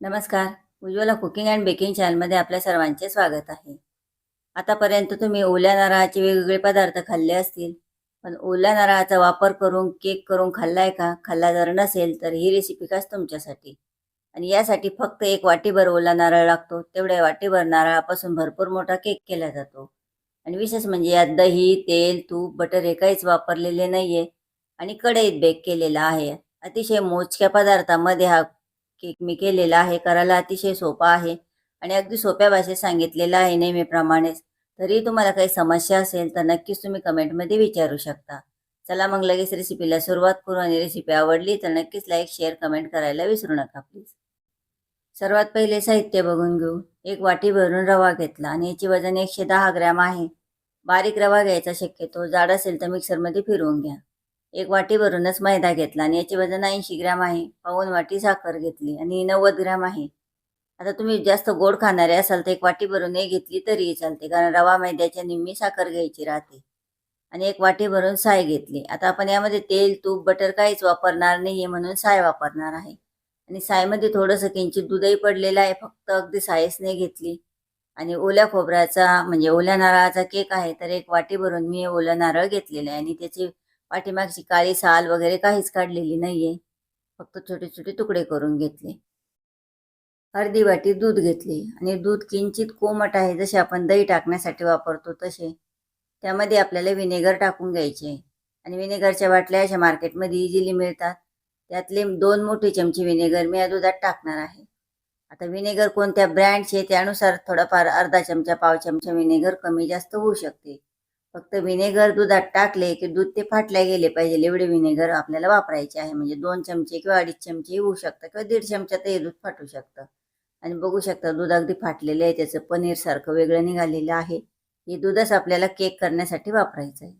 नमस्कार. Ujjwala cooking and baking चॅनलमध्ये आपल्या सर्वांचे स्वागत आहे. आतापर्यंत तुम्ही ओल्या नारळाचे वेगवेगळे पदार्थ खाल्ले असतील पण ओल्या नारळाचा वापर करून केक करून खाल्लाय का? खाल्ला जर नसेल तर ही रेसिपी खास तुमच्यासाठी. आणि यासाठी फक्त एक वाटीभर ओला नारळ लागतो तेवढ्या वाटीभर नारळापासून भरपूर मोठा केक केला जातो. आणि विशेष म्हणजे यात दही तेल तूप बटर हे काहीच वापरलेले नाही आहे आणि कढईत बेक केलेला आहे. अतिशय मोजक्या पदार्थामध्ये हा केक मी केलेला आहे. करायला अतिशय सोपा आहे. आणि अगदी सोप्या भाषेत सांगितलेला आहे नेहमीप्रमाणेच. तरी तुम्हाला काही समस्या असेल तर नक्कीच तुम्ही कमेंटमध्ये विचारू शकता. चला मग लगेच रेसिपीला सुरुवात करू. आणि रेसिपी आवडली तर नक्कीच लाईक शेअर कमेंट करायला विसरू नका प्लीज. सर्वात पहिले साहित्य बघून घेऊ. एक वाटी भरून रवा घेतला आणि याची वजन एकशे दहा ग्रॅम आहे. बारीक रवा घ्यायचा शक्यतो. जाड असेल तर मिक्सरमध्ये फिरवून घ्या. एक वाटी भरूनच मैदा घेतला आणि याचे वजन ऐंशी ग्रॅम आहे. पाऊन वाटी साखर घेतली आणि नव्वद ग्रॅम आहे. आता तुम्ही जास्त गोड खाणारे असाल तर एक वाटी भरूनही घेतली तरीही चालते कारण रवा मैद्याच्या निम्मी साखर घ्यायची राहते. आणि एक वाटी भरून साय घेतली. आता आपण यामध्ये तेल तूप बटर काहीच वापरणार नाही म्हणून साय वापरणार आहे. आणि सायमध्ये थोडंसं किंचित दूधही पडलेलं आहे फक्त अगदी सायच नाही घेतली. आणि ओल्या खोबऱ्याचा म्हणजे ओल्या नारळाचा केक आहे तर एक वाटी भरून मी ओलं नारळ घेतलेलं आहे आणि त्याची पाठीमागची काळी साल वगैरे काहीच काढलेली नाहीये. फक्त छोटे छोटे तुकडे करून घेतले. अर्धी वाटी दूध घेतले आणि दूध किंचित कोमट आहे जसे आपण दही टाकण्यासाठी वापरतो तसे. त्यामध्ये आपल्याला विनेगर टाकून घ्यायचे. आणि विनेगरच्या बाटल्या अशा मार्केटमध्ये इझिली मिळतात. त्यातले दोन मोठे चमचे विनेगर मी या दुधात टाकणार आहे. आता विनेगर कोणत्या ब्रँडचे त्यानुसार थोडाफार अर्धा चमचा पाव चमचा विनेगर कमी जास्त होऊ शकते. फक्त विनेगर दुधात टाकले की दूध ते फाटल्या गेले पाहिजे. एवढे विनेगर आपल्याला वापरायचे आहे. म्हणजे दोन चमचे किंवा अडीच चमचे होऊ शकतं किंवा दीड चमच्यात हे दूध फाटू शकतं. आणि बघू शकता दूध अगदी फाटलेलं आहे. त्याचं पनीर सारखं वेगळं निघालेलं आहे. हे दूधच आपल्याला केक करण्यासाठी वापरायचं आहे.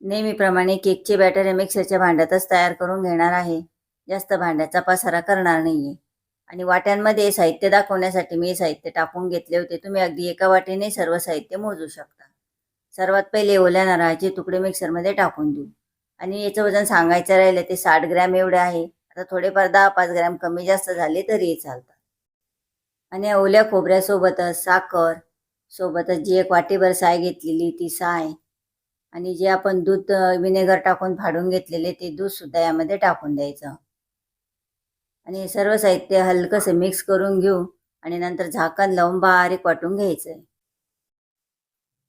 नेहमीप्रमाणे केकचे बॅटर हे मिक्सरच्या भांड्यातच तयार करून घेणार आहे. जास्त भांड्याचा पसारा करणार नाही आहे आणि वाट्यांमध्ये साहित्य दाखवण्यासाठी मी साहित्य टाकून घेतले होते. तुम्ही अगदी एका वाटेने सर्व साहित्य मोजू शकता. सर्वात पहिले ओल्या नारळाचे तुकडे मिक्सरमध्ये टाकून देऊ. आणि याचं वजन सांगायचं राहिलं ते साठ ग्रॅम एवढे आहे. आता थोडेफार दहा पाच ग्रॅम कमी जास्त झाले तरीही चालतात आणि ओल्या खोबऱ्यासोबतच साखर सोबतच जी एक वाटीभर साय घेतलेली ती साय आणि जे आपण दूध विनेगर टाकून फाडून घेतलेले ते दूध सुद्धा यामध्ये टाकून द्यायचं. आणि सर्व साहित्य हलकंसं मिक्स करून घेऊ आणि नंतर झाकण लावून बारीक वाटून घ्यायचं आहे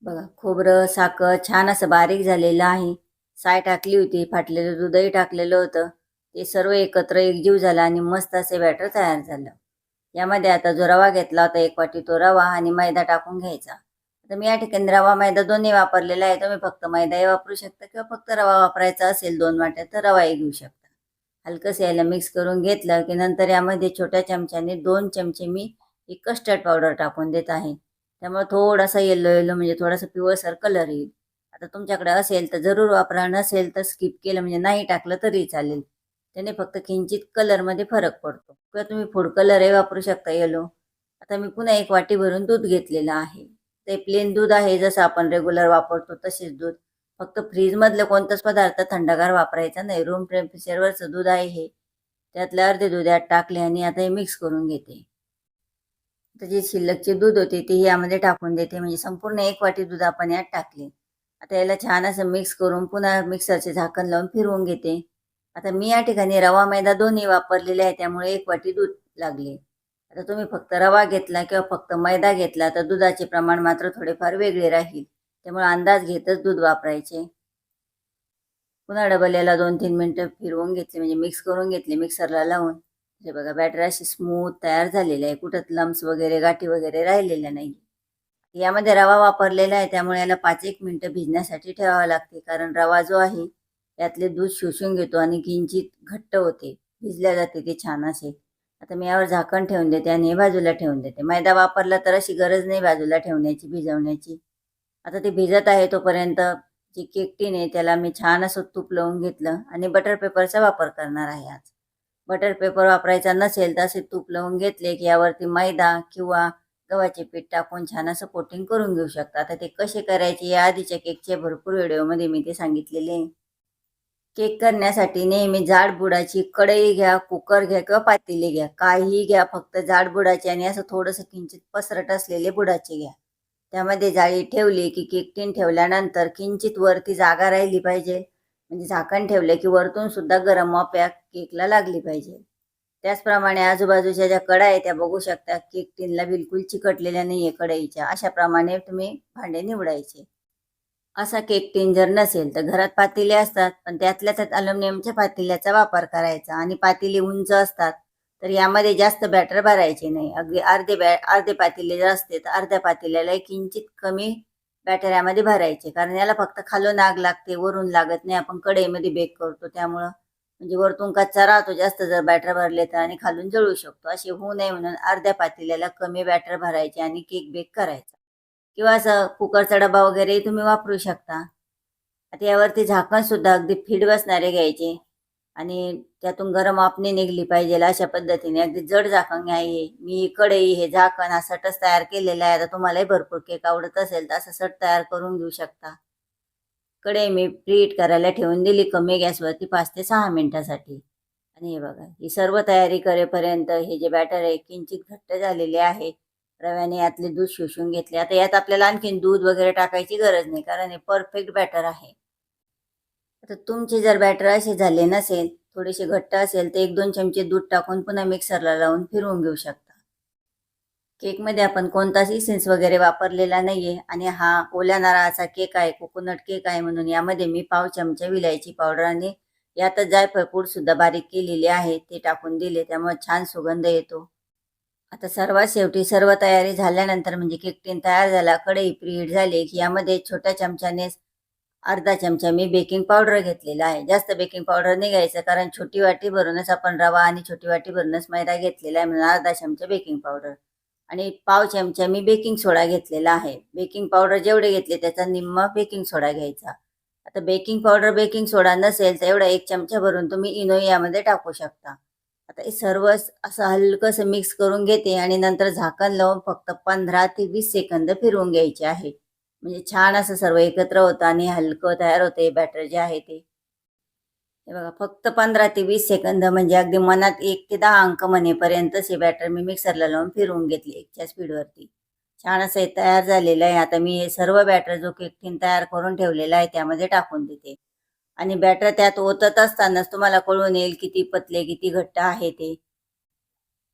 बघा खोबरं साखर छान असं बारीक झालेलं आहे. साय टाकली होती फाटलेलं दूधही टाकलेलं होतं. ते सर्व एकत्र एकजीव झाला आणि मस्त असे बॅटर तयार झालं. यामध्ये आता जो रवा घेतला होता एक वाटी तो रवा आणि मैदा टाकून घ्यायचा. आता मी या ठिकाणी रवा मैदा दोन्ही वापरलेला आहे. तुम्ही फक्त मैदाही वापरू शकता किंवा फक्त रवा वापरायचा असेल दोन वाट्या तर रवाही घेऊ शकता. हलकंसं याला मिक्स करून घेतलं की नंतर यामध्ये छोट्या चमच्याने दोन चमचे मी ही कस्टर्ड पावडर टाकून देत आहे. त्यामुळे थोडासा येल्लो येल्लो म्हणजे थोडासा पिवळसर कलर येईल. आता तुमच्याकडे असेल तर जरूर वापरा नसेल तर स्किप केलं म्हणजे नाही टाकलं तरी चालेल. त्याने फक्त किंचित कलरमध्ये फरक पडतो. किंवा तुम्ही फूड कलरही वापरू शकता येलो आता मी पुन्हा एक वाटी भरून दूध घेतलेलं आहे. ते प्लेन दूध आहे जसं आपण रेग्युलर वापरतो तसेच दूध. फक्त फ्रीजमधलं कोणताच पदार्थ थंडगार वापरायचा नाही. रूम टेम्परेचरवरचं दूध आहे हे. त्यातलं अर्धे दूध यात टाकले आणि आता हे मिक्स करून घेते. जे शिल्लकचे दूध होते ते यामध्ये टाकून देते. म्हणजे संपूर्ण एक वाटी दूध आपण यात टाकले. आता याला छान असं मिक्स करून पुन्हा मिक्सरचे झाकण लावून फिरवून घेते. आता मी या ठिकाणी रवा मैदा दोन्ही वापरलेले आहे त्यामुळे एक वाटी दूध लागले. आता तुम्ही फक्त रवा घेतला किंवा फक्त मैदा घेतला तर दुधाचे प्रमाण मात्र थोडेफार वेगळे राहील. त्यामुळे अंदाज घेतच दूध वापरायचे. पुन्हा डबल याला दोन तीन मिनटं फिरवून घेतले. म्हणजे मिक्स करून घेतले मिक्सरला लावून. हे बघा बॅटर अशी स्मूथ तयार झालेली आहे. कुठं लम्स वगैरे गाठी वगैरे राहिलेल्या नाही यामध्ये रवा वापरलेला आहे त्यामुळे याला पाच एक मिनटं भिजण्यासाठी ठेवावं लागते. कारण रवा जो आहे त्यातले दूध शोषून घेतो आणि किंचित घट्ट होते. भिजल्या जाते ते छान असे. आता मी यावर झाकण ठेवून देते आणि हे बाजूला ठेवून देते. मैदा वापरला तर अशी गरज नाही बाजूला ठेवण्याची भिजवण्याची. आता ते भिजत आहे तोपर्यंत जी केक टीन आहे त्याला मी छान असं तूप लावून घेतलं आणि बटर पेपरचा वापर करणार आहे आज. बटर पेपर वापरायचा नसेल तर असे तूप लावून घेतले की यावरती मैदा किंवा गव्हाचे पीठ टाकून छान असं कोटिंग करून घेऊ शकता. आता ते कसे करायचे या आधीच्या केकचे भरपूर व्हिडिओमध्ये मी ते सांगितलेले. आहे केक करण्यासाठी नेहमी जाड बुडाची कढई घ्या कुकर घ्या किंवा पातेली घ्या. काहीही घ्या फक्त जाड बुडाची आणि असं थोडंसं किंचित पसरट असलेले बुडाचे घ्या. त्यामध्ये जाळी ठेवली की केक टीन ठेवल्यानंतर किंचित वरती जागा राहिली पाहिजे. म्हणजे झाकण ठेवले की वरतून सुद्धा गरम वाफ्या केकला लागली पाहिजे. त्याचप्रमाणे आजूबाजूच्या ज्या कडा आहे त्या बघू शकता केक टिनला बिलकुल चिकटलेल्या नाहीये कढईच्या. अशाप्रमाणे तुम्ही भांडे निवडायचे. असा केक टीन जर नसेल तर घरात पातेले असतात पण त्यातल्या त्यात अल्युमिनियमच्या पातेल्याचा वापर करायचा आणि पातेली उंच असतात तर यामध्ये जास्त बॅटर भरायचे नाही. अगदी अर्धे बॅ अर्धे पातेले जर असते तर अर्ध्या पातेल्याला एक किंचित कमी बॅटऱ्यामध्ये भरायचे. कारण याला फक्त खालून आग लागते वरून लागत नाही. आपण कढईमध्ये बेक करतो त्यामुळं. म्हणजे वरतून कच्चा राहतो जास्त जर बॅटर भरले तर आणि खालून जळू शकतो. असे होऊ नये म्हणून अर्ध्या पातेल्याला कमी बॅटर भरायचे आणि केक बेक करायचा. किंवा असं कुकरचा डबा वगैरे तुम्ही वापरू शकता. आता यावरती झाकण सुद्धा अगदी फिट बसणारे घ्यायचे. आणि त्यातून गरम वाफने निघली पाहिजे अशा पद्धतीने. अगदी जड झाकण आहे मी कढई हे झाकण हा सटच तयार केलेला आहे. आता तुम्हालाही भरपूर केक आवडत असेल तर असं सट तयार करून घेऊ शकता. कढई मी प्रीट करायला ठेवून दिली कमी गॅसवरती पाच ते सहा मिनिटासाठी. आणि हे बघा ही सर्व तयारी करेपर्यंत हे जे बॅटर आहे किंचित घट्ट झालेले आहे. रव्याने यातले दूध शोषून घेतले. आता यात आपल्याला आणखीन दूध वगैरे टाकायची गरज नाही कारण हे परफेक्ट बॅटर आहे. आता तुमचे जर बॅटर असे झाले नसेल थोडेसे घट्ट असेल तर एक दोन चमचे दूध टाकून पुन्हा मिक्सरला लावून फिरवून घेऊ शकता. केकमध्ये आपण कोणताच इसेन्स वगैरे वापरलेला नाहीये आणि हा ओल्या नारळाचा केक आहे कोकोनट केक आहे म्हणून यामध्ये मी पाव चमचा विलायची पावडर आणि यातच जायफळ पूड सुद्धा बारीक केलेली आहे ते टाकून दिले त्यामुळे छान सुगंध येतो. आता सर्वात शेवटी सर्व तयारी झाल्यानंतर म्हणजे केक टीन तयार झाला कढई प्रीहीट झाली की यामध्ये छोट्या चमच्याने अर्धा चमचा मी बेकिंग पावडर घेतलेला आहे. जास्त बेकिंग पावडर नाही घ्यायचं कारण छोटी वाटी भरूनच आपण रवा आणि छोटी वाटी भरूनच मैदा घेतलेला आहे म्हणून अर्धा चमचा बेकिंग पावडर. आणि पाव चमचा मी बेकिंग सोडा घेतलेला आहे. बेकिंग पावडर जेवढे घेतले त्याचा निम्मा बेकिंग सोडा घ्यायचा. आता बेकिंग पावडर बेकिंग सोडा नसेल तर एवढा एक चमचा भरून तुम्ही इनो यामध्ये टाकू शकता. आता हे सर्व असं हलकंसं मिक्स करून घेते आणि नंतर झाकण लावून फक्त पंधरा ते वीस सेकंद फिरवून घ्यायचे आहे. म्हणजे छान असं सर्व एकत्र होतं आणि हलकं तयार होतं हे बॅटर जे आहे ते. हे बघा फक्त पंधरा ते वीस सेकंद म्हणजे अगदी मनात एक ते दहा अंक म्हणेपर्यंतच हे बॅटर मी मिक्सरला लावून फिरवून घेतली एकच्या स्पीडवरती छान असं हे तयार झालेलं आहे. आता मी हे सर्व बॅटर जो केकटीन तयार करून ठेवलेला आहे त्यामध्ये टाकून देते. आणि बॅटर त्यात ओतत असतानाच तुम्हाला कळून येईल किती पतले किती घट्ट आहे ते.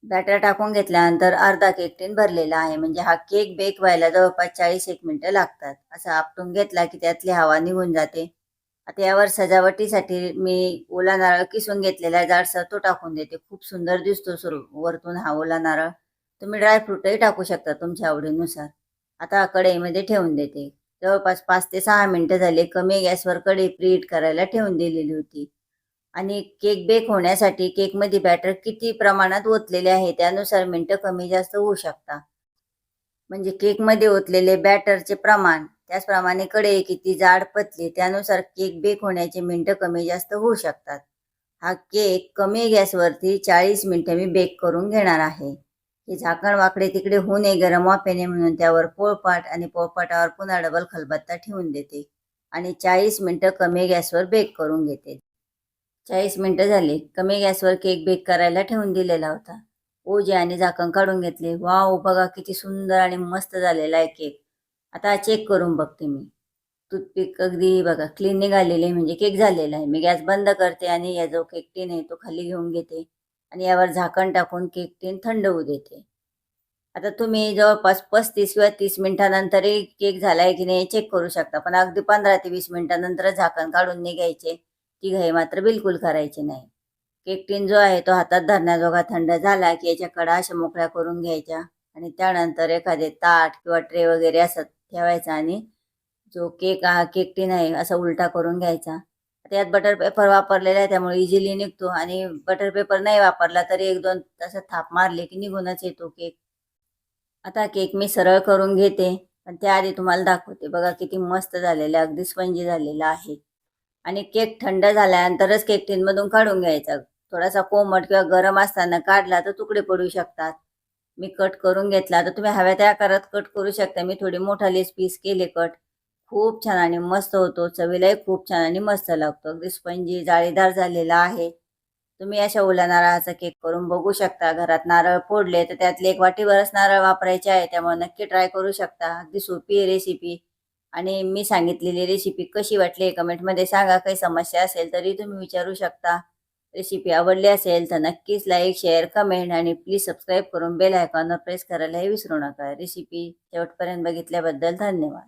बॅटर टाकून घेतल्यानंतर अर्धा केक टीन भरलेला आहे. म्हणजे हा केक बेक व्हायला जवळपास चाळीस एक मिनिटं लागतात. असं आपटून घेतला की त्यातली हवा निघून जाते. आता यावर सजावटीसाठी मी ओला नारळ किसून घेतलेला आहे. जाडसर तो टाकून देते. खूप सुंदर दिसतो सुरू वरतून हा ओला नारळ. तुम्ही ड्रायफ्रूटही टाकू शकता तुमच्या आवडीनुसार. आता कढईमध्ये ठेवून देते. जवळपास पाच ते सहा मिनिटं झाले. कमी गॅसवर कढई प्रीहीट करायला ठेवून दिलेली होती. आणि केक बेक होण्यासाठी केकमध्ये बॅटर किती प्रमाणात ओतलेले आहे त्यानुसार मिनटं कमी जास्त होऊ शकता म्हणजे केकमध्ये ओतलेले बॅटरचे प्रमाण त्याचप्रमाणे कडे किती जाड पतली त्यानुसार केक बेक होण्याचे मिनटं कमी जास्त होऊ शकतात. हा केक कमी गॅसवरती चाळीस मिनटं मी बेक करून घेणार आहे. हे झाकण वाकडे तिकडे होऊ नये गरम वाफेने म्हणून त्यावर पोळपाट आणि पोळपाटावर पुन्हा डबल खलबत्ता ठेवून देते. आणि चाळीस मिनटं कमी गॅसवर बेक करून घेते. चाळीस मिनटं झाली. कमी गॅसवर केक बेक करायला ठेवून दिलेला होता. ओजे आणि झाकण काढून घेतले. वाव बघा किती सुंदर आणि मस्त झालेला आहे केक. आता चेक करून बघते मी. टूथपिक अगदी बघा क्लीन निघालेले म्हणजे केक झालेला आहे. मी गॅस बंद करते आणि या जो केक टीन आहे तो खाली घेऊन घेते. आणि यावर झाकण टाकून केक टीन थंड होऊ देते. आता तुम्ही जवळपास पस्तीस किंवा तीस मिनिटानंतरही केक झाला आहे की नाही चेक करू शकता. पण अगदी पंधरा ते वीस मिनिटानंतर झाकण काढून निघायचे. ती घाई मात्र बिलकुल करायची नाही. केकटीन जो आहे तो हातात धरण्याजोगा थंड झाला की याच्या कडा अशा मोकळ्या करून घ्यायच्या आणि त्यानंतर एखादे ताट किंवा ट्रे वगैरे असं ठेवायचा आणि जो केक हा केकटीन आहे असा उलटा करून घ्यायचा. त्यात बटर पेपर वापरलेला आहे त्यामुळे इझिली निघतो आणि बटर पेपर नाही वापरला तरी एक दोन तासात थाप मारले की निघूनच येतो केक. आता केक मी सरळ करून घेते पण त्याआधी तुम्हाला दाखवते. बघा किती मस्त झालेला अगदी स्पंजी झालेला आहे. आणि केक थंड झाल्यानंतरच केक टीनमधून काढून घ्यायचा. थोडासा कोमट किंवा गरम असताना काढला तर तुकडे पडू शकतात. मी कट करून घेतला तर तुम्ही हव्या त्या आकारात कट करू शकता. मी थोडी मोठालेच पीस केले कट. खूप छान आणि मस्त होतो. चवीलाही खूप छान आणि मस्त लागतो. अगदी स्पंजी जाळीदार झालेला आहे. तुम्ही अशा ओल्या नारळाचा केक करून बघू शकता. घरात नारळ फोडले तर त्यातले एक वाटीभरच नारळ वापरायचे आहे. त्यामुळे नक्की ट्राय करू शकता. अगदी सोपी आहे रेसिपी आणि मी सांगितलेली रेसिपी कशी वाटली कमेंटमध्ये सांगा. काही समस्या असेल तरी तुम्ही विचारू शकता. रेसिपी आवडली असेल तर नक्कीच लाईक शेअर कमेंट आणि प्लीज सबस्क्राईब करून बेल आयकॉनवर प्रेस करायलाही विसरू नका. रेसिपी शेवटपर्यंत बघितल्याबद्दल धन्यवाद.